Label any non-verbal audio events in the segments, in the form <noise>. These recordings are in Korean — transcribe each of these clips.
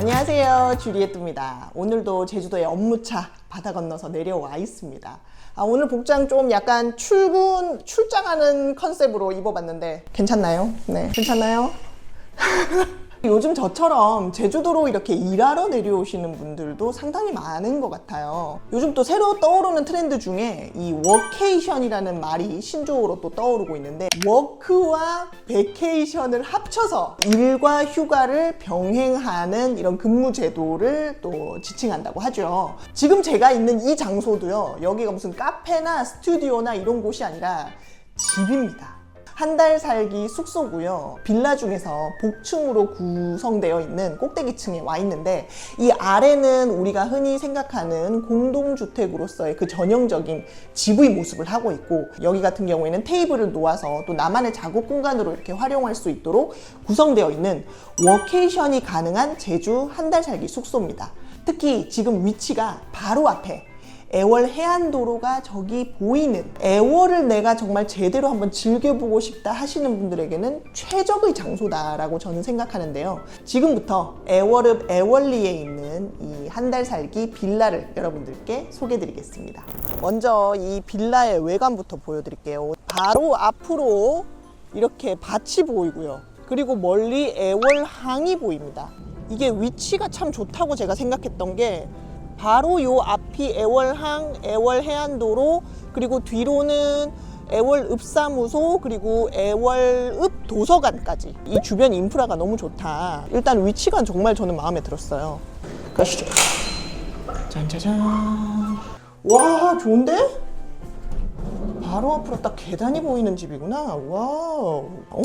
안녕하세요 주리엣입니다 오늘도 제주도의 업무차 바다 건너서 내려와 있습니다 아, 오늘 복장 좀 약간 출근 출장하는 컨셉으로 입어봤는데 괜찮나요? 네 괜찮나요? <laughs> 요즘 저처럼 제주도로 이렇게 일하러 내려오시는 분들도 상당히 많은 것 같아요. 요즘 또 새로 떠오르는 트렌드 중에 이 워케이션이라는 말이 신조어로 또 떠오르고 있는데 워크와 베케이션을 합쳐서 일과 휴가를 병행하는 이런 근무 제도를 또 지칭한다고 하죠. 지금 제가 있는 이 장소도요. 여기가 무슨 카페나 스튜디오나 이런 곳이 아니라 집입니다. 한 달 살기 숙소고요. 빌라 중에서 복층으로 구성되어 있는 꼭대기층에 와 있는데 이 아래는 우리가 흔히 생각하는 공동주택으로서의 그 전형적인 집의 모습을 하고 있고 여기 같은 경우에는 테이블을 놓아서 또 나만의 작업 공간으로 이렇게 활용할 수 있도록 구성되어 있는 워케이션이 가능한 제주 한 달 살기 숙소입니다. 특히 지금 위치가 바로 앞에 애월 해안도로가 저기 보이는 애월을 내가 정말 제대로 한번 즐겨보고 싶다 하시는 분들에게는 최적의 장소다라고 저는 생각하는데요. 지금부터 애월읍 애월리에 있는 이 한 달 살기 빌라를 여러분들께 소개드리겠습니다. 먼저 이 빌라의 외관부터 보여드릴게요. 바로 앞으로 이렇게 밭이 보이고요. 그리고 멀리 애월항이 보입니다. 이게 위치가 참 좋다고 제가 생각했던 게 바로 요 앞이 애월항, 애월해안도로 그리고 뒤로는 애월 읍사무소 그리고 애월 읍 도서관까지 이 주변 인프라가 너무 좋다. 일단 위치가 정말 저는 마음에 들었어요. 가시죠. 짠짜잔. 와 좋은데? 바로 앞으로 딱 계단이 보이는 집이구나. 와우. 오.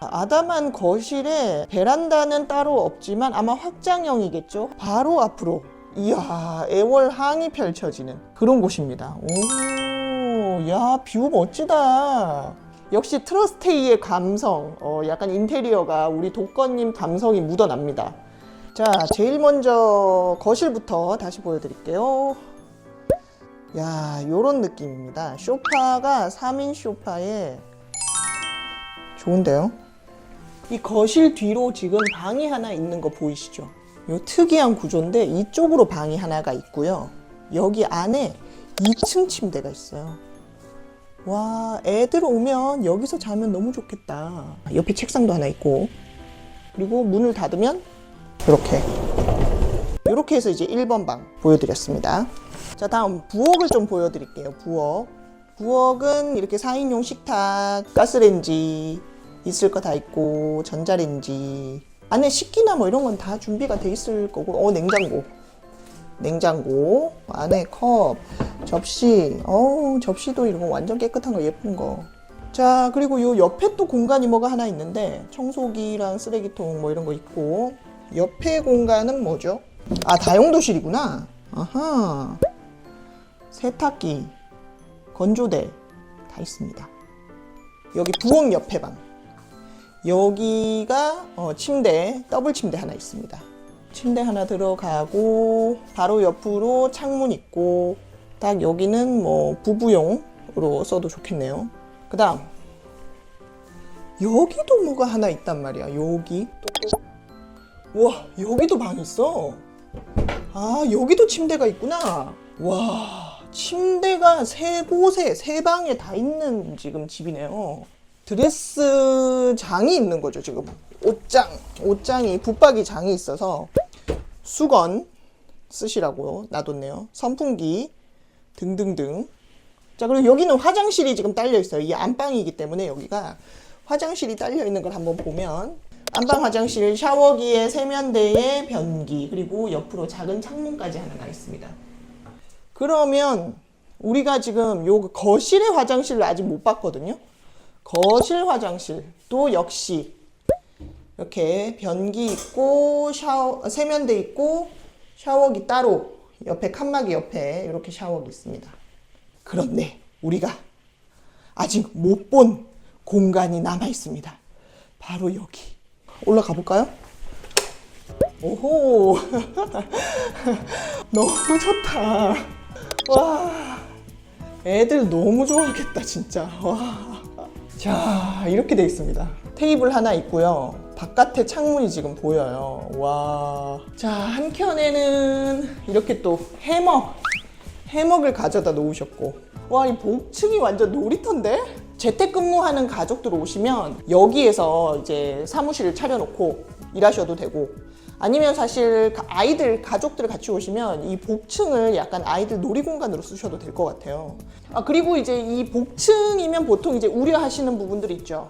아담한 거실에 베란다는 따로 없지만 아마 확장형이겠죠. 바로 앞으로. 이야, 애월항이 펼쳐지는 그런 곳입니다. 오, 야, 뷰 멋지다. 역시 트러스테이의 감성, 어, 약간 인테리어가 우리 독거님 감성이 묻어납니다. 자, 제일 먼저 거실부터 다시 보여드릴게요. 야, 요런 느낌입니다. 쇼파가 3인 쇼파에 좋은데요? 이 거실 뒤로 지금 방이 하나 있는 거 보이시죠? 요 특이한 구조인데 이쪽으로 방이 하나가 있고요. 여기 안에 2층 침대가 있어요. 와, 애들 오면 여기서 자면 너무 좋겠다. 옆에 책상도 하나 있고. 그리고 문을 닫으면 이렇게. 이렇게 해서 이제 1번 방 보여드렸습니다. 자, 다음 부엌을 좀 보여드릴게요. 부엌. 부엌은 이렇게 4인용 식탁, 가스레인지 있을 거 다 있고, 전자레인지. 안에 식기나 뭐 이런 건 다 준비가 돼 있을 거고, 어, 냉장고. 냉장고. 안에 컵, 접시. 어우, 접시도 이런 거 완전 깨끗한 거 예쁜 거. 자, 그리고 요 옆에 또 공간이 뭐가 하나 있는데, 청소기랑 쓰레기통 뭐 이런 거 있고, 옆에 공간은 뭐죠? 아, 다용도실이구나. 아하. 세탁기, 건조대 다 있습니다. 여기 부엌 옆에 방. 여기가 어, 침대, 더블 침대 하나 있습니다. 침대 하나 들어가고 바로 옆으로 창문 있고 딱 여기는 뭐 부부용으로 써도 좋겠네요. 그다음 여기도 뭐가 하나 있단 말이야. 여기 와 여기도 방 있어. 아 여기도 침대가 있구나. 와 침대가 세 곳에 세 방에 다 있는 지금 집이네요. 드레스 장이 있는 거죠 지금 옷장 옷장이 붙박이 장이 있어서 수건 쓰시라고 놔뒀네요. 선풍기 등등등. 자 그리고 여기는 화장실이 지금 딸려 있어요. 이 안방이기 때문에 여기가 화장실이 딸려 있는 걸 한번 보면 안방 화장실 샤워기에 세면대에 변기 그리고 옆으로 작은 창문까지 하나 가 있습니다. 그러면 우리가 지금 요 거실의 화장실을 아직 못 봤거든요. 거실 화장실도 역시 이렇게 변기 있고 샤워 세면대 있고 샤워기 따로 옆에 칸막이 옆에 이렇게 샤워기 있습니다. 그런데 우리가 아직 못 본 공간이 남아 있습니다. 바로 여기 올라가 볼까요? 오호 <laughs> 너무 좋다. 와 애들 너무 좋아하겠다 진짜. 와. 자 이렇게 돼 있습니다. 테이블 하나 있고요. 바깥에 창문이 지금 보여요. 와. 자, 한켠에는 이렇게 또 해먹. 해먹을 가져다 놓으셨고. 와, 이 복층이 완전 놀이터인데? 재택근무하는 가족들 오시면 여기에서 이제 사무실을 차려놓고 일하셔도 되고 아니면 사실 가- 아이들 가족들 같이 오시면 이 복층을 약간 아이들 놀이공간으로 쓰셔도 될 것 같아요. 아 그리고 이제 이 복층이면 보통 이제 우려하시는 부분들이 있죠.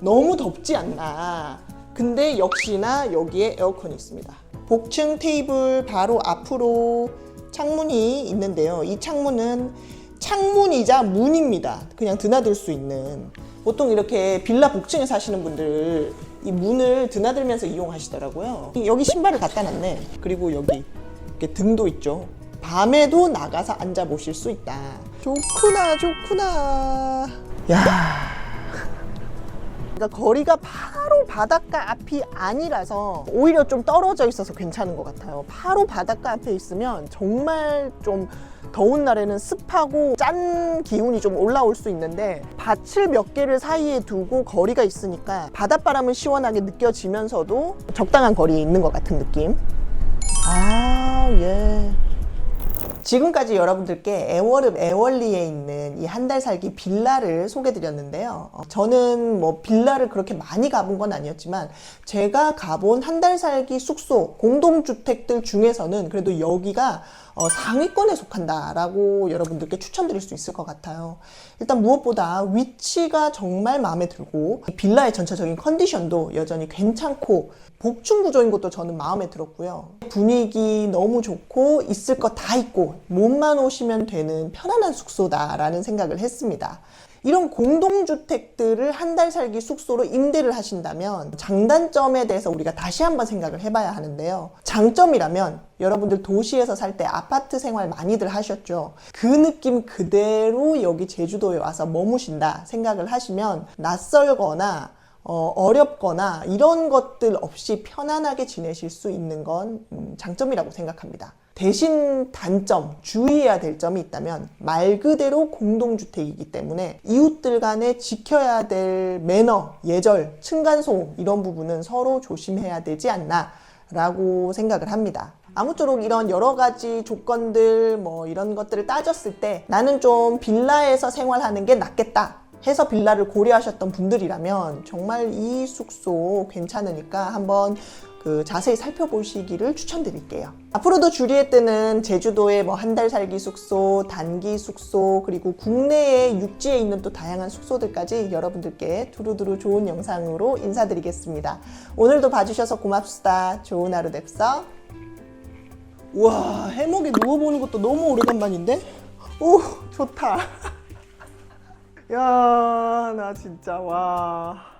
너무 덥지 않나. 근데 역시나 여기에 에어컨이 있습니다. 복층 테이블 바로 앞으로 창문이 있는데요. 이 창문은 창문이자 문입니다. 그냥 드나들 수 있는. 보통 이렇게 빌라 복층에 사시는 분들 이 문을 드나들면서 이용하시더라고요. 여기 신발을 갖다 놨네. 그리고 여기 이렇게 등도 있죠. 밤에도 나가서 앉아 보실 수 있다. 좋구나, 좋구나. 야. 그러니까 거리가 바로 바닷가 앞이 아니라서 오히려 좀 떨어져 있어서 괜찮은 것 같아요. 바로 바닷가 앞에 있으면 정말 좀 더운 날에는 습하고 짠 기운이 좀 올라올 수 있는데 밭을 몇 개를 사이에 두고 거리가 있으니까 바닷바람은 시원하게 느껴지면서도 적당한 거리에 있는 것 같은 느낌. 아, 예. 지금까지 여러분들께 애월읍 애월리에 있는 이 한 달 살기 빌라를 소개드렸는데요. 어, 저는 뭐 빌라를 그렇게 많이 가본 건 아니었지만 제가 가본 한 달 살기 숙소 공동주택들 중에서는 그래도 여기가 어, 상위권에 속한다라고 여러분들께 추천드릴 수 있을 것 같아요. 일단 무엇보다 위치가 정말 마음에 들고 이 빌라의 전체적인 컨디션도 여전히 괜찮고 복층 구조인 것도 저는 마음에 들었고요. 분위기 너무 좋고 있을 것 다 있고 몸만 오시면 되는 편안한 숙소다라는 생각을 했습니다. 이런 공동주택들을 한 달 살기 숙소로 임대를 하신다면 장단점에 대해서 우리가 다시 한번 생각을 해봐야 하는데요. 장점이라면 여러분들 도시에서 살 때 아파트 생활 많이들 하셨죠. 그 느낌 그대로 여기 제주도에 와서 머무신다 생각을 하시면 낯설거나 어, 어렵거나 이런 것들 없이 편안하게 지내실 수 있는 건 음, 장점이라고 생각합니다. 대신 단점, 주의해야 될 점이 있다면 말 그대로 공동주택이기 때문에 이웃들 간에 지켜야 될 매너, 예절, 층간소음 이런 부분은 서로 조심해야 되지 않나 라고 생각을 합니다. 아무쪼록 이런 여러 가지 조건들 뭐 이런 것들을 따졌을 때 나는 좀 빌라에서 생활하는 게 낫겠다 해서 빌라를 고려하셨던 분들이라면 정말 이 숙소 괜찮으니까 한번 그 자세히 살펴보시기를 추천드릴게요. 앞으로도 주리에 뜨는 제주도의 뭐 한 달 살기 숙소, 단기 숙소, 그리고 국내에 육지에 있는 또 다양한 숙소들까지 여러분들께 두루두루 좋은 영상으로 인사드리겠습니다. 오늘도 봐주셔서 고맙습니다. 좋은 하루 됩서. 우와, 해먹에 누워보는 것도 너무 오래간만인데? 오, 좋다. <laughs> 야, 나 진짜, 와.